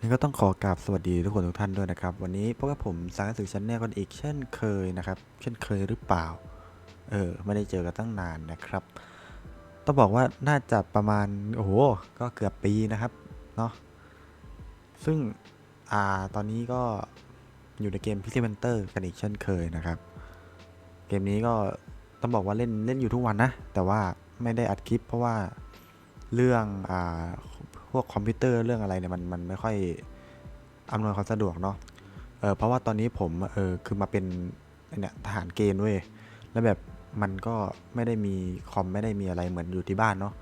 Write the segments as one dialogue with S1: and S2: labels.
S1: นี่ก็ต้องขอกราบสวัสดีทุกคนทุกท่านด้วยนะครับ วันนี้พบกับผมสางสื่อชั้นแนลกันอีกเช่นเคยนะครับ เช่นเคยหรือเปล่า เออ ไม่ได้เจอกันตั้งนานนะครับ ต้องบอกว่าน่าจะประมาณ โอ้โห ก็เกือบปีนะครับ เนาะ ซึ่ง อ่า ตอนนี้ก็อยู่ในเกม p i x e l Hunter กันอีกเช่นเคยนะครับ เกมนี้ก็ต้องบอกว่าเล่นเล่นอยู่ทุกวันนะ แต่ว่าไม่ได้อัดคลิปเพราะว่าเรื่องอ่า พวกคอมพิวเตอร์เรื่องอะไรเนี่ยมันมันไม่ค่อยอำนวยความสะดวกเนาะเออเพราะว่าตอนนี้ผมเออคือมาเป็นเนี่ยทหารเกณฑ์เว้ยแล้วแบบมันก็ไม่ได้มีคอมไม่ได้มีอะไรเหมือนอยู่ที่บ้านเนาะ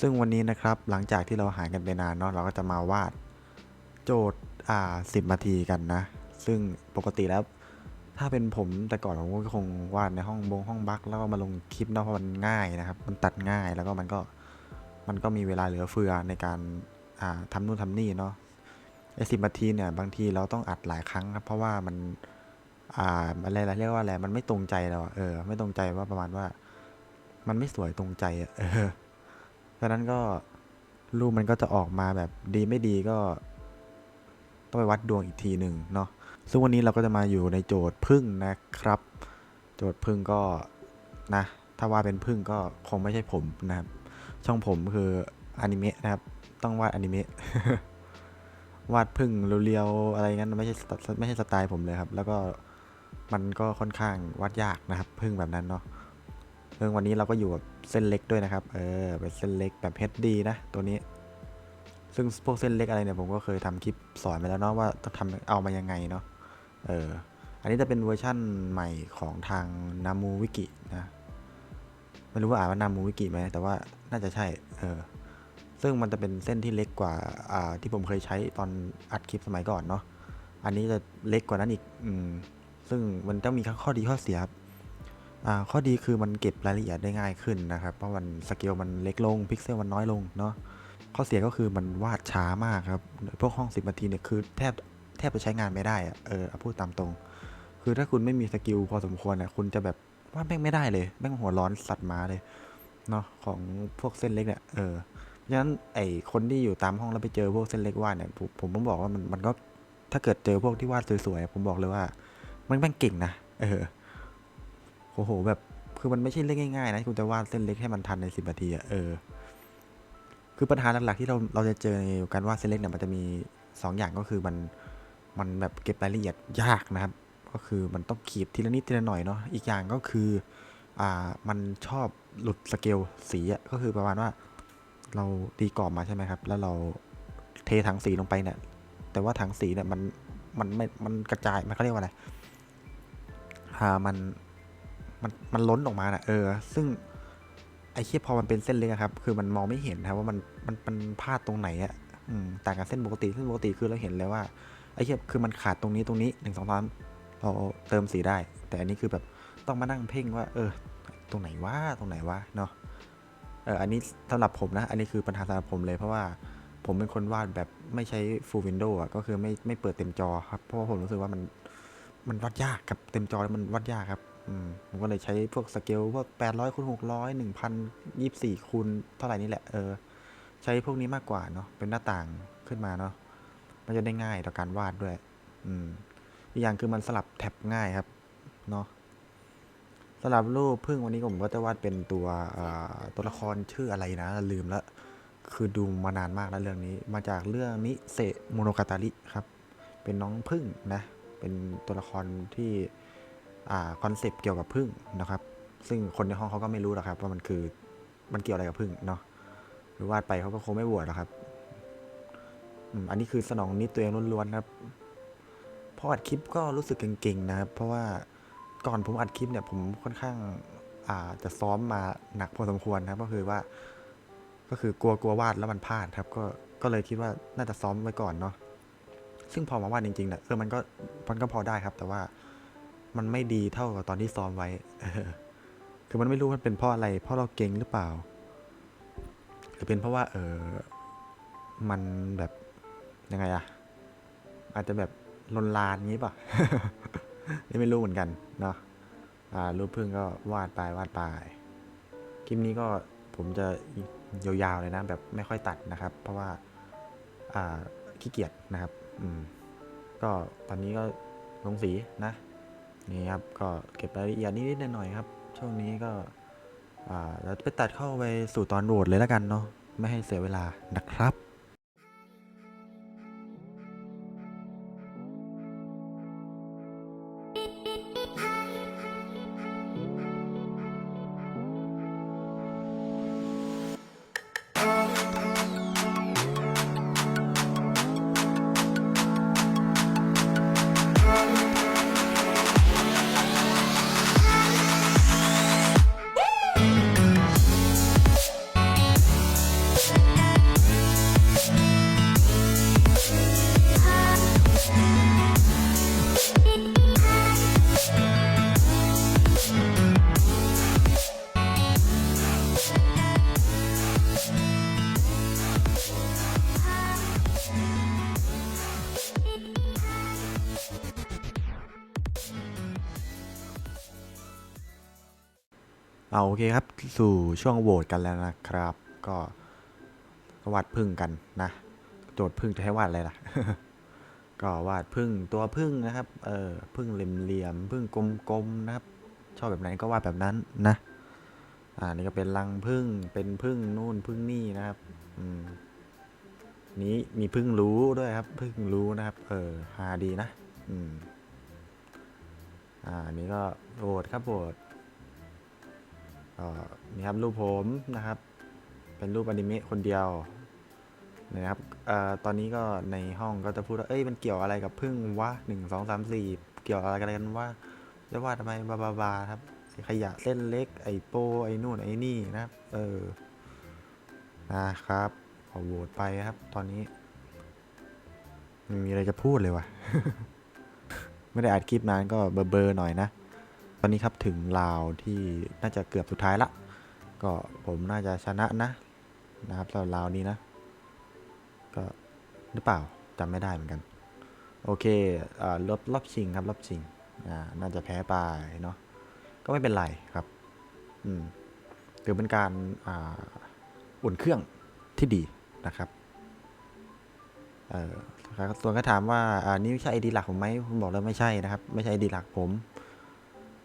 S1: ซึ่งวันนี้นะครับหลังจากที่เราหายกันไปนานเนาะเราก็จะมาวาดโจทย์อ่าสิบนาทีกันนะ ซึ่งปกติแล้ว ถ้าเป็นผมแต่ก่อนผมก็คงวาดในห้องบงห้องบักแล้วก็มาลงคลิปเนาะเพราะมันง่ายนะครับ มันตัดง่ายแล้วก็มันก็ มันก็มีเวลาเหลือเฟือในการาทำนู่นทำนี่เนาะไอสิบนาทีเนี่ยบางทีเราต้องอัดหลายครั้งครับเพราะว่ามันอ่าอะไรนะเรียกว่าอะไรมันไม่ตรงใจเราเออ ไม่ตรงใจว่าประมาณว่า มันไม่สวยตรงใจอะเออเพราะนั้นก็รูปมันก็จะออกมาแบบดีไม่ดีก็ ต้องไปวัดดวงอีกทีหนึ่งเนาะซึ่งวันนี้เราก็จะมาอยู่ในโจทย์พึ่งนะครับ โจทย์พึ่งก็นะ ถ้าว่าเป็นพึ่งก็คงไม่ใช่ผมนะครับ ช่องผมคืออนิเมะนะครับ ต้องวาดอนิเมะวาดพึ่งเรียวๆอะไรงั้นไม่ใช่ไม่ใช่สไตล์ผมเลยครับ แล้วก็มันก็ค่อนข้างวาดยากนะครับ พึ่งแบบนั้นเนาะเรื่องวันนี้เราก็อยู่กับเส้นเล็กด้วยนะครับ เออเป็นเส้นเล็กแบบ HD นะตัวนี้ ซึ่งพวกเส้นเล็กอะไรเนี่ยผมก็เคยทำคลิปสอนไปแล้วเนาะว่าต้องทำเอามายังไงเนาะเอออันนี้จะเป็นเวอร์ชั่นใหม่ของทางนามูวิกินะ ไม่รู้ว่าอ่านว่านามูวิกิไหมแต่ว่าน่าจะใช่ เออ ซึ่งมันจะเป็นเส้นที่เล็กกว่า อ่า ที่ผมเคยใช้ตอนอัดคลิปสมัยก่อนเนาะ อันนี้จะเล็กกว่านั้นอีก อืม ซึ่งมันต้องมีข้อดีข้อเสียครับอ่า ข้อดีคือมันเก็บรายละเอียดได้ง่ายขึ้นนะครับ เพราะมันสเกลมันเล็กลง พิกเซลมันน้อยลงเนาะ ข้อเสียก็คือมันวาดช้ามากครับ พวกห้อง 10นาทีเนี่ยคือแทบแทบจะใช้งานไม่ได้อะเออพูดตามตรง คือถ้าคุณไม่มีสกิลพอสมควรเนี่ยคุณจะแบบ วาดแม่งไม่ได้เลยแม่งหัวร้อนสัตว์มาเลยเนาะของพวกเส้นเล็กเนี่ยเออเพราะฉะนั้นไอคนที่อยู่ตามห้องแล้วไปเจอพวกเส้นเล็กวาดเนี่ยผมผมต้องบอกว่ามันมันก็ถ้าเกิดเจอพวกที่วาดสวยๆผมบอกเลยว่า มันแม่งเก่งนะเออโอ้โหแบบคือมันไม่ใช่เรื่องง่ายๆนะคุณจะวาดเส้นเล็กให้มันทันในสิบนาทีอะเออคือปัญหาหลักๆที่เราเราจะเจอในการวาดเส้นเล็กเนี่ยมันจะมี 2 อย่างก็คือมันมันแบบเก็บรายละเอียดยากนะครับ ก็คือมันต้องขีดทีละนิดทีละหน่อยเนาะอีกอย่างก็คืออ่ามันชอบหลุดสเกลสีอะก็คือประมาณว่าเราตีกรอบมาใช่ไหมครับ แล้วเราเทถังสีลงไปเนี่ย แต่ว่าถังสีเนี่ยมันมันไม่มันกระจายมันเขาเรียกว่าอะไรอ่ามันมันมันล้นออกมาน่ะเออ ซึ่งไอ้เคียพอมันเป็นเส้นเล็กครับ คือมันมองไม่เห็นนะว่ามันมันมันพลาดตรงไหนอะอืมต่างกับเส้นปกติเส้นปกติคือเราเห็นเลยว่าไอ้เคียคือมันขาดตรงนี้ตรงนี้หนึ่งสองสาม เราเติมสีได้ แต่อันนี้คือแบบต้องมานั่งเพ่งว่า เออ ตรงไหนวะตรงไหนวะเนาะเอออันนี้สำหรับผมนะ อันนี้คือปัญหาสำหรับผมเลยเพราะว่าผมเป็นคนวาดแบบไม่ใช้ full window อะก็คือไม่ไม่เปิดเต็มจอครับ เพราะว่าผมรู้สึกว่ามันมันวัดยากกับเต็มจอแล้วมันวัดยากครับอืมผมก็เลยใช้พวกสเกลพวก800คูณ600 1024คูณเท่าไหร่นี่แหละเออใช้พวกนี้มากกว่าเนาะเป็นหน้าต่างขึ้นมาเนาะมันจะได้ง่ายต่อการวาดด้วย อืม อีกอย่างคือมันสลับแท็บง่ายครับเนาะสลับรูปพึ่งวันนี้ผมก็จะวาดเป็นตัวตัวละครชื่ออะไรนะลืมละคือดูมานานมากแล้วเรื่องนี้ มาจากเรื่องนิเซโมโนกาตาริครับ เป็นน้องพึ่งนะ เป็นตัวละครที่คอนเซปต์เกี่ยวกับพึ่งนะครับ ซึ่งคนในห้องเขาก็ไม่รู้หรอกครับ ว่ามันคือมันเกี่ยวอะไรกับพึ่งเนาะหรือวาดไปเขาก็คงไม่บวชหรอกครับอันนี้คือสนองนิดตัวเองล้วนๆครับ ออัดคลิปก็รู้สึกเก่งๆนะครับ เพราะว่าก่อนผมอัดคลิปเนี่ยผมค่อนข้างอาจะซ้อมมาหนักพอสมควรนะครับ ก็คือว่า ก็คือกลัวกลัววาดแล้วมันพลาดครับ ก็ก็เลยคิดว่าน่าจะซ้อมไว้ก่อนเนาะซึ่งพอมาวาดจริงๆเนี่ยเออมันก็มันก็พอได้ครับ แต่ว่ามันไม่ดีเท่ากับตอนที่ซ้อมไว้คือมันไม่รู้มันเป็นเพราะอะไรเพราะเราเก่งหรือเปล่าหรือเป็นเพราะว่า เออมันแบบยังไงอะอาจจะแบบ ลนลานงี้ป่ะนี่ไม่รู้เหมือนกันเนาะอ่ารูปพึ่งก็วาดไปวาดไปคลิปนี้ก็ผมจะยาวๆเลยนะ แบบไม่ค่อยตัดนะครับ เพราะว่าอ่าขี้เกียจนะครับ อืม ก็ตอนนี้ก็ลงสีนะ นี่ครับ ก็เก็บรายละเอียดนิดๆหน่อยๆครับ ช่วงนี้ก็อ่าเราไปตัดเข้าไปสู่ตอนโหวตเลยแล้วกันเนาะไม่ให้เสียเวลานะครับ เอาโอเคครับ สู่ช่วงโหวตกันแล้วนะครับ ก็วาดพึ่งกันนะ โจทย์พึ่งจะให้วาดอะไรล่ะ ก็วาดพึ่งตัวพึ่งนะครับ เออพึ่งเหลี่ยมๆพึ่งกลมๆนะครับ ชอบแบบไหนก็วาดแบบนั้นนะ อ่านี่ก็เป็นรังพึ่งเป็นพึ่งนู่นพึ่งนี่นะครับอืมนี้มีพึ่งรู้ด้วยครับพึ่งรู้นะครับ เออฮาดีนะ อืมอ่าอันนี้ก็โหวตครับโหวต ก็นี่ครับรูปผมนะครับ เป็นรูปอนิเมะคนเดียวนะครับอตอนนี้ก็ในห้องก็จะพูดว่า เอ้ย มันเกี่ยวอะไรกับพึ่งวะหนึ่งสองสามสี่เกี่ยวอะไรกันว่าจะว่าทำไมบาบาบาครับ ขยะเส้นเล็ก ไอโป ไอนู่นไอนี่นะครับ เออ นะครับขอโหวตไปครับ ตอนนี้ไม่มีอะไรจะพูดเลยวะ ไม่ได้อัดคลิปนานก็เบอร์ๆหน่อยนะ อนนี้ครับถึงราวที่น่าจะเกือบสุดท้ายละ ก็ผมน่าจะชนะนะนะครับสำหรับราวนี้นะ ก็หรือเปล่าจำไม่ได้เหมือนกัน โอเคอ่อรอบรอบชิงครับรอบชิงอ่าน่าจะแพ้ไปเนาะก็ไม่เป็นไรครับอืมถือเป็นการอ่าอุ่นเครื่องที่ดีนะครับเอ่อส่วนก็ถามว่าอ่านี่ใช่ไอดีหลักผมไหมผมบอกแล้วไม่ใช่นะครับ ไม่ใช่ไอดีหลักผม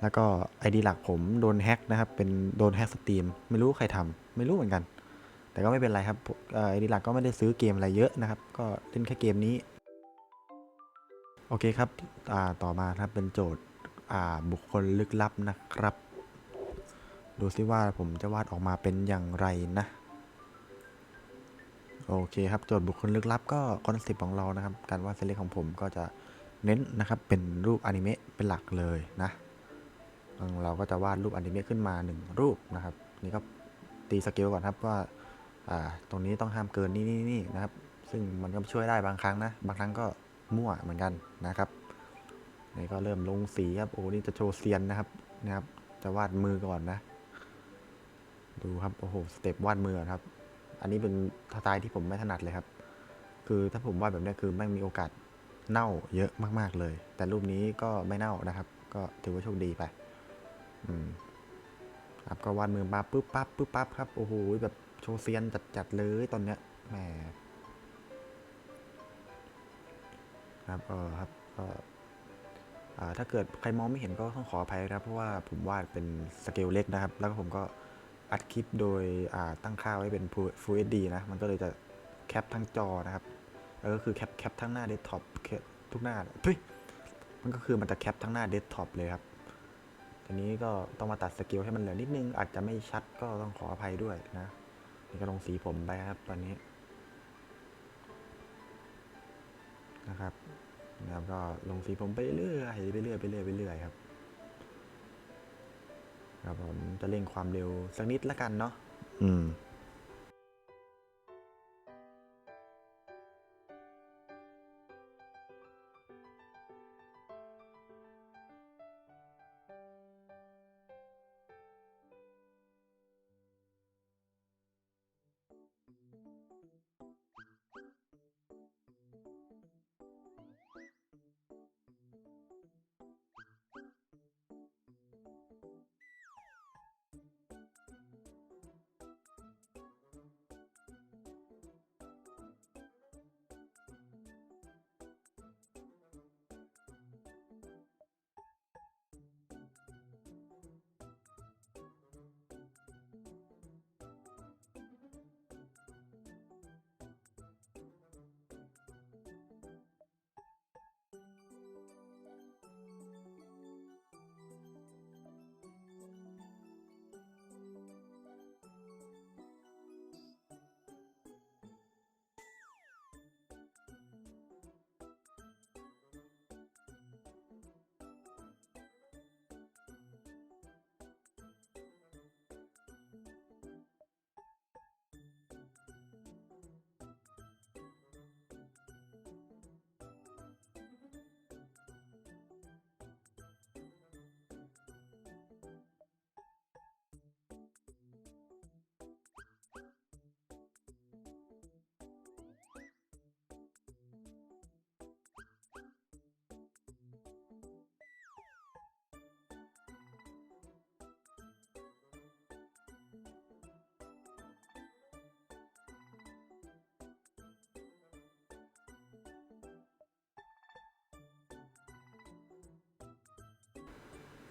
S1: แล้วก็ไอดีหลักผมโดนแฮ็กนะครับ เป็นโดนแฮ็กสตรีม ไม่รู้ใครทำไม่รู้เหมือนกัน แต่ก็ไม่เป็นไรครับไอดีหลักก็ไม่ได้ซื้อเกมอะไรเยอะนะครับ ก็เล่นแค่เกมนี้ โอเคครับต่อมาครับเป็นโจทย์บุคคลลึกลับนะครับ ดูซิว่าผมจะวาดออกมาเป็นอย่างไรนะ โอเคครับโจทย์บุคคลลึกลับก็คอนเซปต์ของเรานะครับ การวาดเส้นเล็กของผมก็จะเน้นนะครับเป็นรูปอนิเมะเป็นหลักเลยนะ เราก็จะวาดรูปอนิเมะขึ้นมาหนึ่งรูปนะครับ นี่ก็ตีสเกลก่อนครับว่าตรงนี้ต้องห้ามเกินนี่นี่นี่นะครับ ซึ่งมันก็ช่วยได้บางครั้งนะ บางครั้งก็มั่วเหมือนกันนะครับนี่ก็เริ่มลงสีครับโอ้นี่จะโชว์เซียนนะครับนะครับ จะวาดมือก่อนนะ ดูครับโอ้โหสเต็ปวาดมือครับ อันนี้เป็นสไตล์ที่ผมไม่ถนัดเลยครับ คือถ้าผมวาดแบบนี้คือไม่มีโอกาสเน่าเยอะมาก ๆเลย แต่รูปนี้ก็ไม่เน่านะครับ ก็ถือว่าโชคดีไป ครับก็วาดมือมาปุ๊บปั๊บปุ๊บปั๊บครับ โอ้โหแบบโชว์เซียนจัดๆเลยตอนเนี้ยแหมครับเออครับก็อ่าถ้าเกิดใครมองไม่เห็นก็ต้องขออภัยนะครับ เพราะว่าผมวาดเป็นสเกลเล็กนะครับ แล้วก็ผมก็อัดคลิปโดยตั้งค่าไว้เป็น Full HD นะ มันก็เลยจะแคปทั้งจอนะครับแล้วก็คือแคปแคปทั้งหน้าเดสก์ท็อปทุกหน้าเฮ้ยมันก็คือมันจะแคปทั้งหน้าเดสก์ท็อปเลยครับ ทีนี้ก็ต้องมาตัดสกิลให้มันเหลือนิดนึง อาจจะไม่ชัดก็ต้องขออภัยด้วยนะ นี่ก็ลงสีผมไปครับตอนนี้ นะครับนะครับก็ลงสีผมไปเรื่อยไปเรื่อยไปเรื่อยไปเรื่อยครับ ครับผมจะเร่งความเร็วสักนิดละกันเนาะ อืม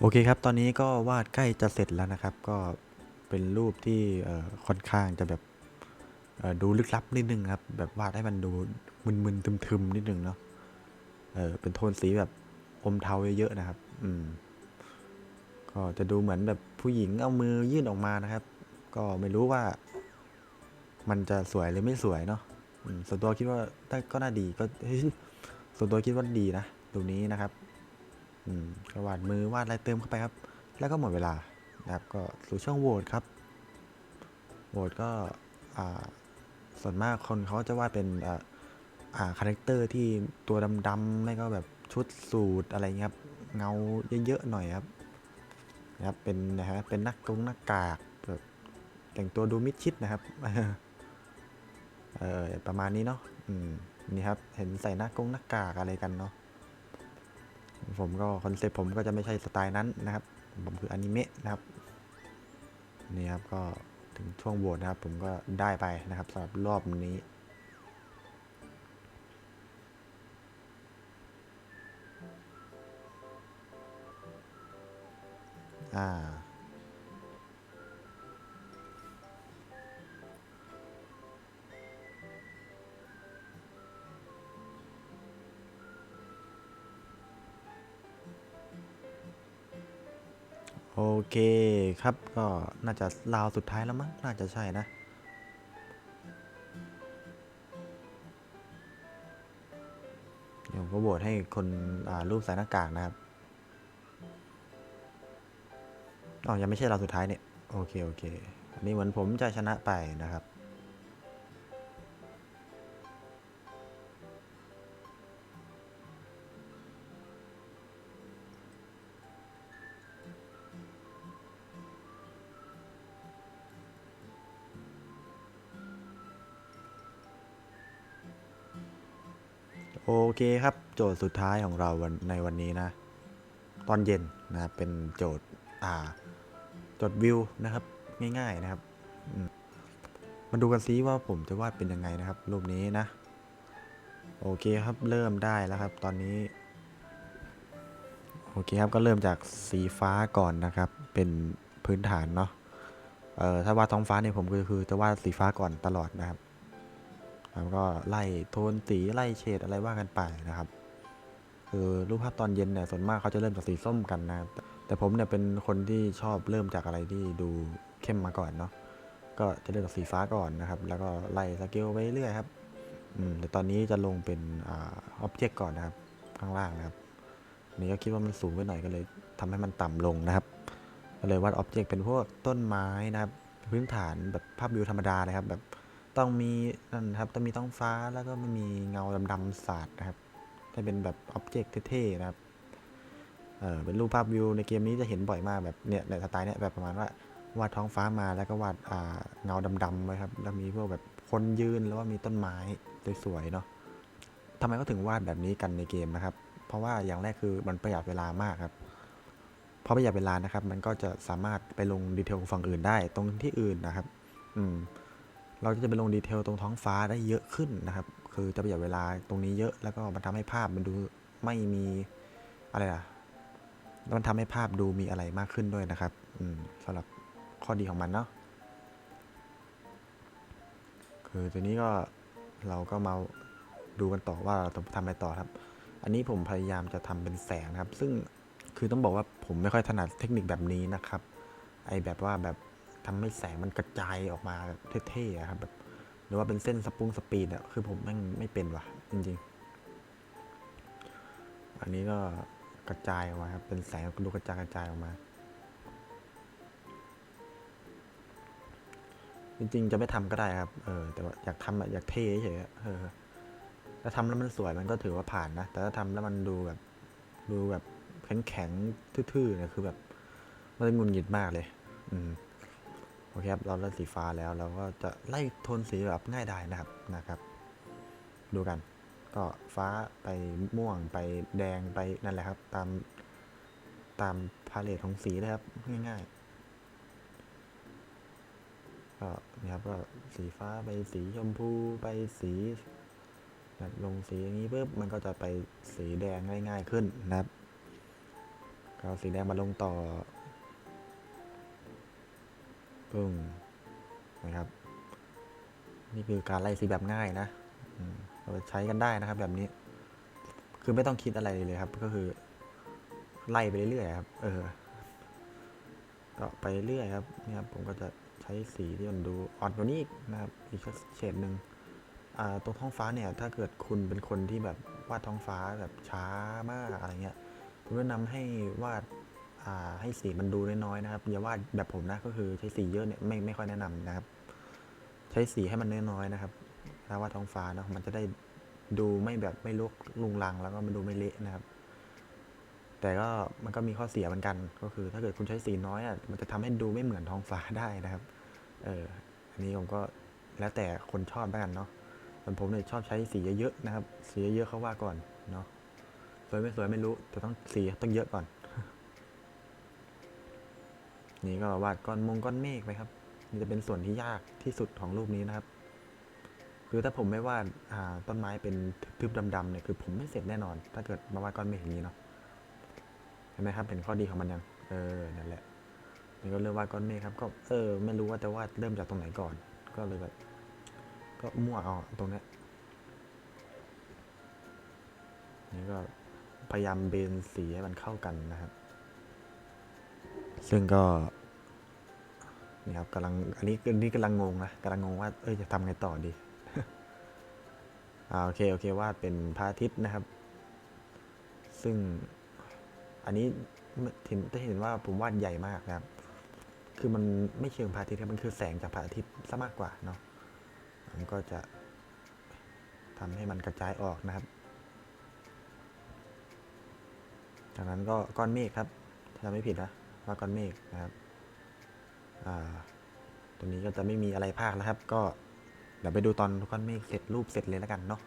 S1: โอเคครับ ตอนนี้ก็วาดใกล้จะเสร็จแล้วนะครับ ก็เป็นรูปที่ค่อนข้างจะแบบดูลึกลับนิดนึงครับ แบบวาดให้มันดูมึนๆทึมๆนิดนึงเนาะ เออเป็นโทนสีแบบอมเทาเยอะๆนะครับ อืม ก็จะดูเหมือนแบบผู้หญิงเอามือยื่นออกมานะครับ ก็ไม่รู้ว่า มันจะสวยหรือไม่สวยเนาะส่วนตัวคิดว่าก็น่าดีก็ส่วนตัวคิดว่าดีนะตรงนี้นะครับ ก็วาดมือวาดอะไรเติมเข้าไปครับ แล้วก็หมดเวลานะครับก็สู่ช่องโหวตครับโหวตก็ส่วนมากคนเขาจะวาดเป็นอ่าคาแรคเตอร์ที่ตัวดำๆไม่ก็แบบชุดสูทอะไรเงี้ยครับเงาเยอะๆหน่อยครับนะครับเป็นนะฮะเป็นนักกงหน้ากากแบบแต่งตัวดูมิดชิดนะครับเออประมาณนี้เนาะอืมนี่ครับเห็นใส่หน้ากงหน้ากากอะไรกันเนาะ ผมก็คอนเซ็ปต์ผมก็จะไม่ใช่สไตล์นั้นนะครับ ผมคืออนิเมะนะครับนี่ครับก็ถึงช่วงโหวตนะครับ ผมก็ได้ไปนะครับสำหรับรอบนี้อ่า โอเคครับก็น่าจะลาวสุดท้ายแล้วมั้งน่าจะใช่นะ เดี๋ยวผมก็โหวตให้คนรูปใส่หน้ากากนะครับอ๋อยังไม่ใช่ราวสุดท้ายเนี่ย โอเค โอเค อันนี้เหมือนผมจะชนะไปนะครับ เคครับ โจทย์สุดท้ายของเราวันในวันนี้นะ ตอนเย็นนะครับเป็นโจทย์อ่าโจทย์วิวนะครับ ง่ายๆนะครับมมาดูกันซิว่าผมจะวาดเป็นยังไงนะครับ รูปนี้นะ โอเคครับเริ่มได้แล้วครับ ตอนนี้ โอเคครับก็เริ่มจากสีฟ้าก่อนนะครับ เป็นพื้นฐานเนาะเอ่อถ้าวาดท้องฟ้าเนี่ยผมก็คือจะวาดสีฟ้าก่อนตลอดนะครับ แล้วก็ไล่โทนสีไล่เฉดอะไรว่ากันไปนะครับคือรูปภาพตอนเย็นเนี่ยส่วนมากเขาจะเริ่มจากสีส้มกันนะแต่ผมเนี่ยเป็นคนที่ชอบเริ่มจากอะไรที่ดูเข้มมาก่อนเนาะก็จะเริ่มจากสีฟ้าก่อนนะครับ แล้วก็ไล่สเกลไปเรื่อยครับอืมแต่ตอนนี้จะลงเป็นอ่าอ็อบเจกต์ก่อนนะครับ ข้างล่างนะครับนนี้ก็คิดว่ามันสูงไปหน่อยก็เลยทำให้มันต่ำลงนะครับก็เลยวาดอ็อบเจกต์เป็นพวกต้นไม้นะครับ พื้นฐานแบบภาพวิวธรรมดาเลยครับแบบ ต้องมีนั่นครับต้องมีท้องฟ้าแล้วก็ไม่มีเงาดำๆสาดนะครับให้เป็นแบบอ็อบเจกต์เท่ๆนะครับเออเป็นรูปภาพวิวในเกมนี้จะเห็นบ่อยมากแบบเนี่ยในสไตล์เนี่ยแบบประมาณว่าวาดท้องฟ้ามาแล้วก็วาดอ่าเงาดำๆไว้ครับแล้วมีพวกแบบคนยืนแล้วว่ามีต้นไม้สวยๆเนาะทำไมก็ถึงวาดแบบนี้กันในเกมนะครับ เพราะว่าอย่างแรกคือมันประหยัดเวลามากครับเพราะประหยัดเวลานะครับ มันก็จะสามารถไปลงดีเทลฝั่งอื่นได้ตรงที่อื่นนะครับ อืม เราจะไปลงดีเทลตรงท้องฟ้าได้เยอะขึ้นนะครับ คือจะประหยัดเวลาตรงนี้เยอะ แล้วก็มันทำให้ภาพมันดูไม่มีอะไรอะแล้วมันทำให้ภาพดูมีอะไรมากขึ้นด้วยนะครับอืมสำหรับข้อดีของมันเนาะ คือตัวนี้ก็เราก็มาดูกันต่อว่าเราจะทำอะไรต่อครับ อันนี้ผมพยายามจะทำเป็นแสงนะครับ ซึ่งคือต้องบอกว่าผมไม่ค่อยถนัดเทคนิคแบบนี้นะครับ ไอแบบว่าแบบ ทำให้แสงมันกระจายออกมาเท่ๆอะครับแบบหรือว่าเป็นเส้นสปรุงสปีดอะคือผมแม่งไม่เป็นว่ะจริง ๆ อันนี้ก็กระจายออกมาครับเป็นแสงดูกระจายกระจายออกมา จริงๆ จะไม่ทำก็ได้ครับเออแต่ว่าอยากทำอะอยากเท่เฉยอะเออถ้าทำแล้วมันสวยมันก็ถือว่าผ่านนะ แต่ถ้าทำแล้วมันดูแบบ ดูแบบแข็งๆทื่อๆเนี่ยคือแบบ มันจะหงุนหงิดมากเลย อืม โอเคครับเราเลือกสีฟ้าแล้วเราก็จะไล่โทนสีแบบง่ายดายนะครับนะครับ ดูกัน ก็ฟ้าไปม่วงไปแดงไปนั่นแหละครับ ตามตามพาเลทของสีเลยครับ ง่ายๆก็นี่ครับก็สีฟ้าไปสีชมพูไปสีลงสีอย่างนี้ปุ๊บมันก็จะไปสีแดงง่าย ๆขึ้นนะครับก็เอาสีแดงมาลงต่อ ปึ้งนะครับ นี่คือการไล่สีแบบง่ายนะเอาใช้กันได้นะครับแบบนี้ คือไม่ต้องคิดอะไรเลยครับ ก็คือ ไล่ไปเรื่อยๆครับ เออ ก็ไปเรื่อยครับนี่ครับผมก็จะใช้สีที่มันดูอ่อนกว่านี้นะครับอีกสักเฉดหนึ่งตรงท้องฟ้าเนี่ย ถ้าเกิดคุณเป็นคนที่แบบวาดท้องฟ้าแบบช้ามากอะไรเงี้ย ผมแนะนำให้วาด ให้สีมันดูน้อยๆนะครับอย่าวาดแบบผมนะก็คือใช้สีเยอะเนี่ยไม่ไม่ค่อยแนะนำนะครับ ใช้สีให้มันน้อยๆนะครับถ้าว่าท้องฟ้าเนอะมันจะได้ดูไม่แบบไม่ลุกลุงลังแล้วก็มันดูไม่เละนะครับ แต่ก็มันก็มีข้อเสียเหมือนกัน ก็คือ ถ้าเกิดคุณใช้สีน้อยอะมันจะทำให้ดูไม่เหมือนท้องฟ้าได้นะครับ เอออันนี้ผมก็แล้วแต่คนชอบแล้วกันเนาะส่วนผมเนี่ยชอบใช้สีเยอะๆนะครับ สีเยอะๆเขาว่าก่อนเนาะสวยไม่สวยไม่รู้แต่ต้องสีต้องเยอะก่อน นี่ก็วาดก้อนมงก้อนเมฆไปครับนี่จะเป็นส่วนที่ยากที่สุดของรูปนี้นะครับ คือถ้าผมไม่วาดต้นไม้เป็นทึบดำๆเนี่ยคือผมไม่เสร็จแน่นอน ถ้าเกิดมาวาดก้อนเมฆอย่างนี้เนาะเห็นไหมครับเป็นข้อดีของมันยังเออนั่นแหละนี่ก็เริ่มวาดก้อนเมฆครับ ก็เออไม่รู้ว่าจะวาดเริ่มจากตรงไหนก่อน ก็เลยแบบก็มั่วเอาตรงนี้นี่ก็พยายามเบนสีให้มันเข้ากันนะครับ ซึ่งก็นี่ครับกำลังอันนี้อันนี้กำลังงงนะกำลังงงว่าเอ้ยจะทำไงต่อดีอ่าโอเคโอเควาดเป็นพระอาทิตย์นะครับ ซึ่งอันนี้เห็นจะเห็นว่าผมวาดใหญ่มากนะครับ คือมันไม่เชิงพระอาทิตย์ครับมันคือแสงจากพระอาทิตย์ซะมากกว่าเนาะมันก็จะทำให้มันกระจายออกนะครับ จากนั้นก็ก้อนเมฆครับถ้าไม่ผิดนะ ว่าก้อนเมฆนะครับตัวนี้ก็จะไม่มีอะไรภาคแล้วครับ ก็เดี๋ยวไปดูตอนก้อนเมฆเสร็จรูปเสร็จเลยแล้วกันเนาะ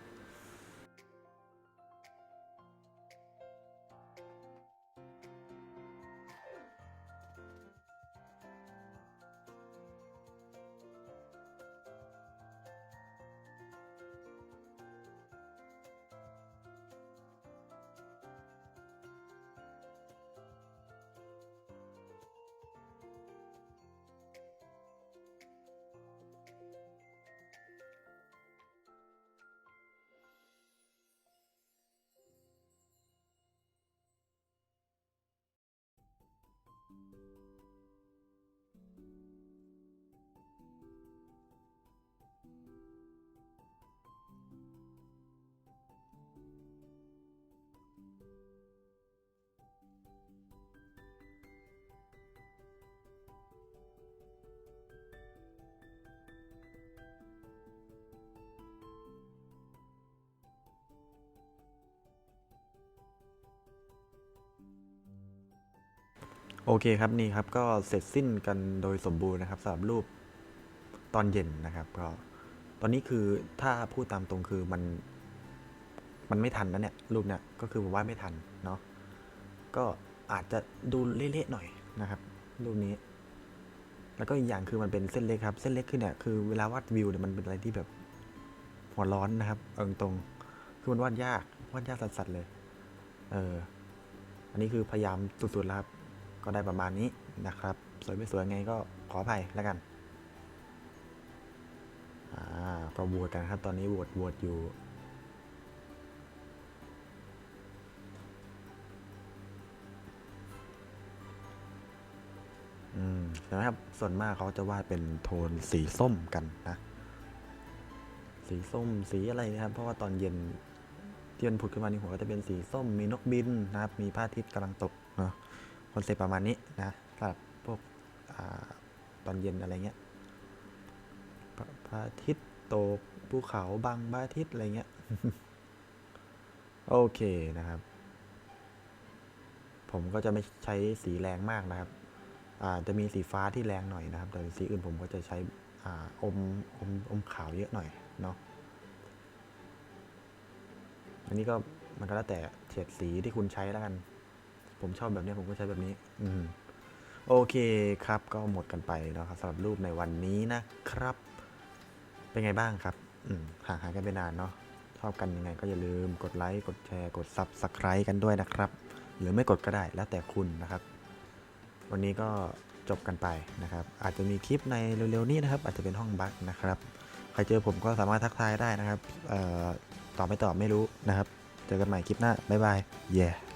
S1: โอเคครับนี่ครับก็เสร็จสิ้นกันโดยสมบูรณ์นะครับสำหรับรูปตอนเย็นนะครับก็ตอนนี้คือถ้าพูดตามตรงคือมันมันไม่ทันนะเนี่ยรูปเนี่ยก็คือผมว่าไม่ทันเนาะก็อาจจะดูเละๆหน่อยนะครับ รูปนี้ แล้วก็อีกอย่างคือมันเป็นเส้นเล็กครับ เส้นเล็กคือเนี่ยคือเวลาวาดวิวเนี่ยมันเป็นอะไรที่แบบหัวร้อนนะครับเอาตรงคือมันวาดยากวาดยากสัสๆเลย เอออันนี้คือพยายามสุดๆแล้วครับ ก็ได้ประมาณนี้นะครับ สวยไม่สวยไงก็ขออภัยแล้วกันก็โหวตกันครับ ตอนนี้โหวตโหวตอยู่ อืมใช่ไหมครับ ส่วนมากเขาจะวาดเป็นโทนสีส้มกันนะ สีส้มสีอะไรนะครับ เพราะว่าตอนเย็นที่มันผุดขึ้นมาในหัวก็จะเป็นสีส้ม มีนกบินนะครับ มีพระอาทิตย์กำลังตกเนาะ คอนเซ็ปต์ประมาณนี้นะสำหรับพวกอตอนเย็นอะไรเงี้ยพระพระอาทิตย์ตกภูเขาบังพระอาทิตย์อะไรเงี้ย โอเคนะครับ ผมก็จะไม่ใช้สีแรงมากนะครับอาจะมีสีฟ้าที่แรงหน่อยนะครับ แต่สีอื่นผมก็จะใช้ออมอมอมขาวเยอะหน่อยเนาะอันนี้ก็มันก็แล้วแต่เฉดสีที่คุณใช้แล้วกัน ผมชอบแบบนี้ผมก็ใช้แบบนี้ อืมโอเคครับ ก็หมดกันไปแล้วครับสำหรับรูปในวันนี้นะครับ เป็นไงบ้างครับ อืมห่างหายกันไปนานเนาะชอบกันยังไงก็อย่าลืมกดไลค์กดแชร์กด Subscribe กันด้วยนะครับรือไม่กดก็ได้แล้วแต่คุณนะครับ วันนี้ก็จบกันไปนะครับ อาจจะมีคลิปในเร็วๆนี้นะครับ อาจจะเป็นห้องบั๊กนะครับ ใครเจอผมก็สามารถทักทายได้นะครับเอ่อตอบไม่ตอบไม่รู้นะครับ เจอกันใหม่คลิปหน้าบ๊ายบายเย้